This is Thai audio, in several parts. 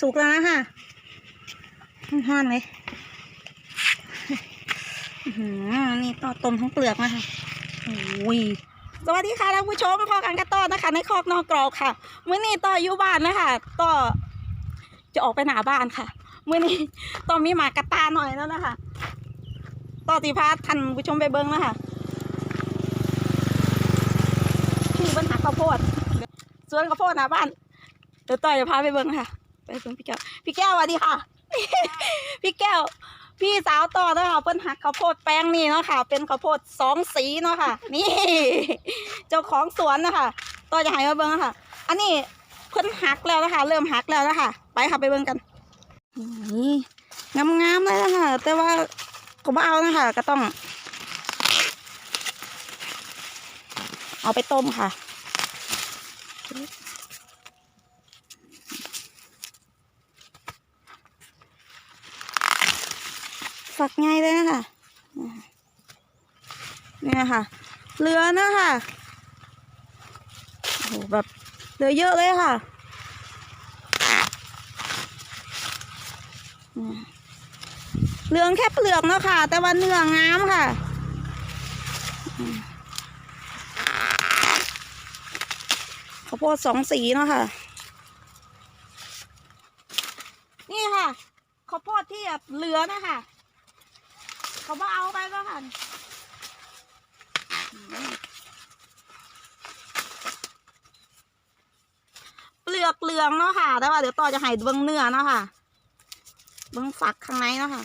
สุกแล้วนะค่ะห้อนเลยนี่ต่อต้มทั้งเปลือกนะคะโอ้ยสวัสดีค่ะท่านผู้ชมพ่อกันกระต้อนะคะ ในคอกนอกกรอกค่ะเมื่อนี้ต่ออยู่บ้านนะคะต่อจะออกไปหนาบ้านค่ะเมื่อนี้ต่อมีหมากระตาหน่อยแล้วนะคะต่อตีพาท่านผู้ชมไปเบิ้งนะคะที่ปัญหาข้าวโพดสวนข้าวโพดหนาบ้านเดี๋ยวต่อจะพาไปเบิ้งค่ะ ไปเบิ้งพี่แก้ว พี่แก้วสวัสดีค่ะ พี่แก้ว พี่สาวต่อเนาะค่ะเพิ่นหักข้าวโพดแป้งนี่เนาะค่ะ เป็นข้าวโพดสองสีเนาะค่ะ นี่ เจ้าของสวนนะคะต่อจะหายมาเบิ้งค่ะ อันนี้เพิ่นหักแล้วนะคะ เริ่มหักแล้วนะคะไปค่ะไปเบิ้งกัน นี่งามๆเลยนะคะแต่ว่าก็บ่เอานะคะก็ต้อง เอาไปต้มค่ะ ฝักง่ายเลยนะคะเนี่ยค่ะเหลือนะคะโอ้โหแบบเหลือเยอะเลยค่ะเหลืองแค่เปลือกเนาะค่ะ แต่ว่าเนื้องามค่ะข้าวโพดสองสีเนาะค่ะ นี่ค่ะข้าวโพดที่แบบเหลือนะคะ เขามาเอาไปก็ค่ะเปลือกเหลืองเนาะค่ะแต่ว่าเดี๋ยวต่อจะให้เบิ้งเนื้อเนาะค่ะเบิ้งฝักข้างในเนาะค่ะ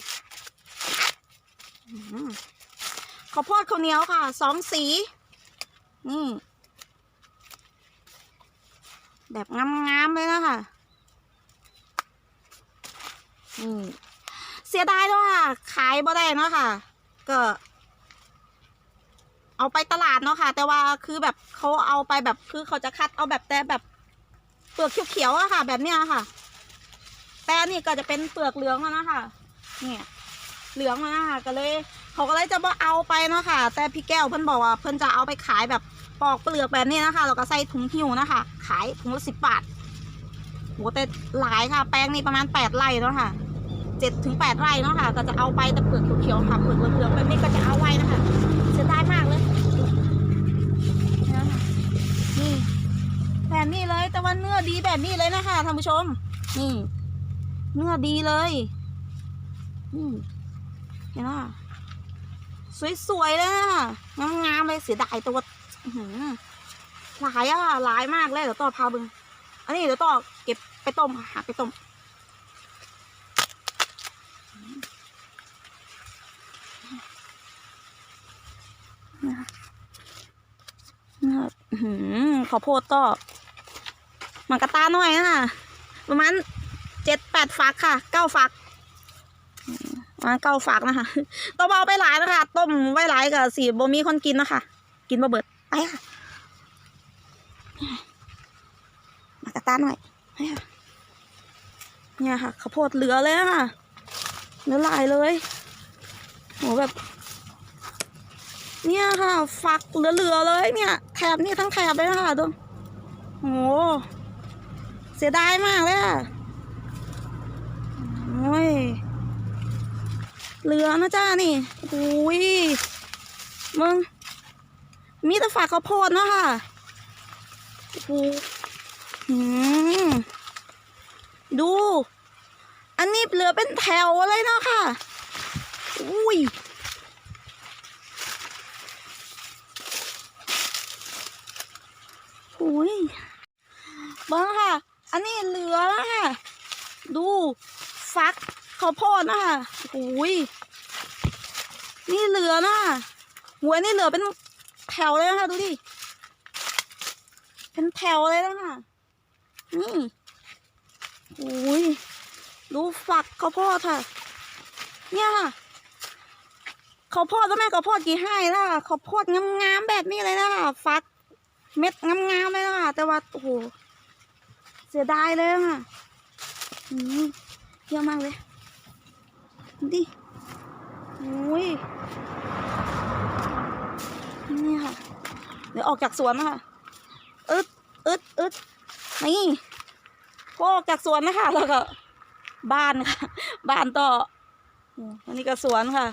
ข้าวโพดข้าวเหนียวค่ะสองสี นี่ แบบงามๆเลยเนาะค่ะนี่เสียดายเนาะค่ะ ขายบ่ได้เนาะค่ะ ก็ เอาไปตลาดเนาะค่ะ แต่ว่าคือแบบเขาเอาไปแบบคือเขาจะคัดเอาแบบแต่แบบเปลือกเขียวๆอะค่ะ แบบเนี้ยค่ะ แต่นี่ก็จะเป็นเปลือกเหลืองแล้วนะคะเนี่ยเหลืองแล้วนะคะก็เลยเขาก็เลยจะบ่เอาไปเนาะค่ะ แต่พี่แก้วเพิ่นบอกว่าเพิ่นจะเอาไปขายแบบปอกเปลือกแบบนี้นะคะแล้วก็ใส่ถุงหิ้วนะคะ ขายถุงละสิบบาทโหแต่หลายค่ะ แป้งนี่ประมาณแปดไร่เนาะค่ะ เจ็ดถึงแปดไร่เนาะค่ะ ก็จะเอาไปแต่เปลือกเขียวๆค่ะเปลือกเหลืองๆแบบนี้ก็จะเอาไว้นะคะเสียดายมากเลยนี่แบบนี้เลยแต่ว่าเนื้อดีแบบนี้เลยนะคะท่านผู้ชม นี่ เนื้อดีเลยนี่เห็นไหมสวยๆเลยนะคะงามๆเลยเสียดายตัวหลายอะค่ะหลายมากเลยเดี๋ยวต่อพาเบึงอันนี้เดี๋ยวต่อเก็บไปต้มค่ะไปต้ม นะคะอื้อหือข้าวโพดก็มันกระตาหน่อยนะคะประมาณเจ็ดแปดฝักค่ะเก้าฝักอืมประมาณเก้าฝักนะคะต้องเอาไปหลายนะคะ ต้มไว้หลายกับสีบ่มีคนกินนะคะ กินบ่เบิดไปค่ะมากระตาหน่อยเนี่ยค่ะข้าวโพดเหลือเลยค่ะเหลือหลายเลยโหแบบ เนี่ยค่ะ ฝักเหลือๆเลยเนี่ย แถบนี่ทั้งแถบเลยนะคะดูโหเสียดายมากเลยค่ะโอ้ยเหลือนะจ้านี่โอ้ยมึง มีแต่ฝักข้าวโพดเนาะค่ะโอ้โหหืมดู อันนี้เหลือเป็นแถวเลยเนาะค่ะ อุ้ย โอ้ยเบิ้งค่ะ อันนี้เหลือแล้วค่ะ ดูฟัก ข้าวโพดนะคะโอ้ยนี่เหลือนะหัวนี่เหลือเป็นแถวเลยนะคะดูดิ เป็นแถวเลยนะคะนี่โอ้ยดูฝักข้าวโพดค่ะ เนี่ยค่ะข้าวโพดแล้วแม่ข้าวโพดกี่ให้ล่ะข้าวโพดงามๆแบบนี้เลยนะคะฟัก เม็ดงามๆเลยนะคะแต่ว่าโอ้โหเสียดายเลยอะค่ะอืมเยอะมากเลย ดิโอ้ยนี่ค่ะ เดี๋ยวออกจากสวนนะคะอึดอึดอึดนี่พอออกจากสวนนะคะแล้วก็ บ้านค่ะ บ้านต่ออันนี้ก็สวนค่ะ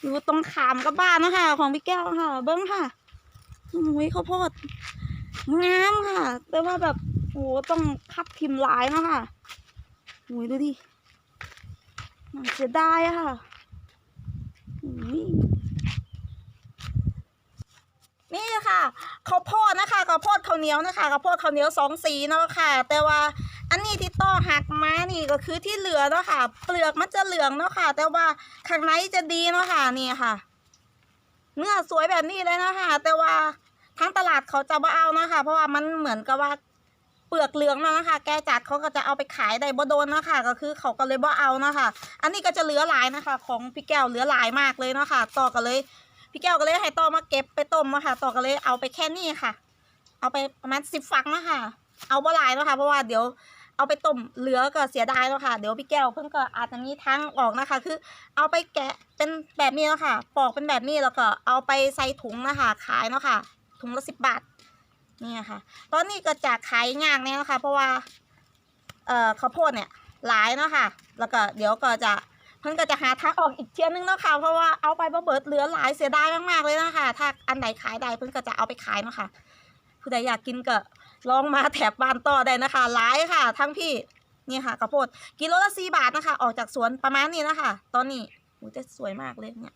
อยู่ตรงขามกับบ้านนะคะ ของพี่แก้วค่ะ เบิ้งค่ะโอ้ยข้าวโพดงามค่ะ แต่ว่าแบบโอ้ต้องคัดพิมพ์ลายเนาะค่ะโอ้ยดูดิ เสียดายค่ะนี่ค่ะข้าวโพดนะคะข้าวโพดข้าวเหนียวนะคะข้าวโพดข้าวเหนียวสองสีเนาะค่ะ แต่ว่าอันนี้ที่ต้อหักมานี่ก็คือที่เหลือเนาะค่ะ เปลือกมันจะเหลืองเนาะค่ะ แต่ว่าข้างในจะดีเนาะค่ะนี่ค่ะ เนื้อสวยแบบนี้เลยเนาะค่ะ แต่ว่าทั้งตลาดเขาจะบ่เอานะคะเพราะว่ามันเหมือนกับว่า เปลือกเหลืองเนาะนะคะ แกจัดเขาก็จะเอาไปขายได้บ่โดนเนาะค่ะก็คือเขาก็เลยบ่เอาเนาะค่ะอันนี้ก็จะเหลือหลายนะคะ ของพี่แก้วเหลือหลายมากเลยเนาะค่ะต่อกันเลยพี่แก้วก็เลยให้ต่อมาเก็บไปต้มเนาะค่ะต่อกันเลยเอาไปแค่นี้ค่ะ เอาไปประมาณสิบฟังเนาะค่ะเอาบ่หลายเนาะค่ะเพราะว่าเดี๋ยวเอาไปต้มเหลือก็เสียดายแล้วค่ะเดี๋ยวพี่แก้วเพิ่งก็อาจจะมีทางออกนะคะ คือ เอาไปแกะเป็นแบบนี้แล้วค่ะ ปอกเป็นแบบนี้แล้วก็เอาไปใส่ถุงนะคะ ขายเนาะค่ะ ถุงละสิบบาท นี่ค่ะ ตอนนี้ก็จะขายยากเนี่ยนะคะเพราะว่า เอ่อข้าวโพดเนี่ยหลายเนาะค่ะ แล้วก็เดี๋ยวก็จะเพิ่นก็จะหาทางออกอีกเที่ยนึงเนาะค่ะเพราะว่าเอาไปบ่เบิดเหลือหลายเสียดายมากๆเลยนะคะถ้าอันไหนขายได้เพิ่นก็จะเอาไปขายเนาะค่ะผู้ใดอยากกินก็ลองมาแถบบ้านต่อได้นะคะหลายค่ะ ทั้งพี่นี่ค่ะข้าวโพดกิโลละสี่บาทนะคะ ออกจากสวนประมาณนี้นะคะ ตอนนี้โอ้จะสวยมากเลยเนี่ย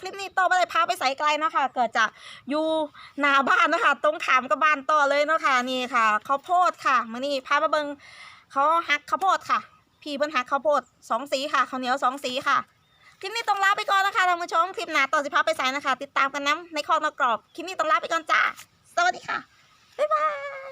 คลิปนี้ต่อไปเลยพาไปใส่ไกลเนาะคะเกิดจะอยู่หน้าบ้านนะคะตรงขามกับบ้านต่อเลยเนาะค่ะนี่ค่ะข้าวโพดค่ะมื่อนี้พามาเบิงเขาหักข้าวโพดค่ะ พี่เพิ่นหักข้าวโพดสองสีค่ะข้าวเหนียวสองสีค่ะคลิปนี้ต้องลาไปก่อนนะคะท่านผู้ชมคลิปหน้าต่อสิพาไปใส่นะคะ ติดตามกันน้ำในคลองนกกรอบคลิปนี้ต้องลาไปก่อนจ้าสวัสดีค่ะบ๊ายบาย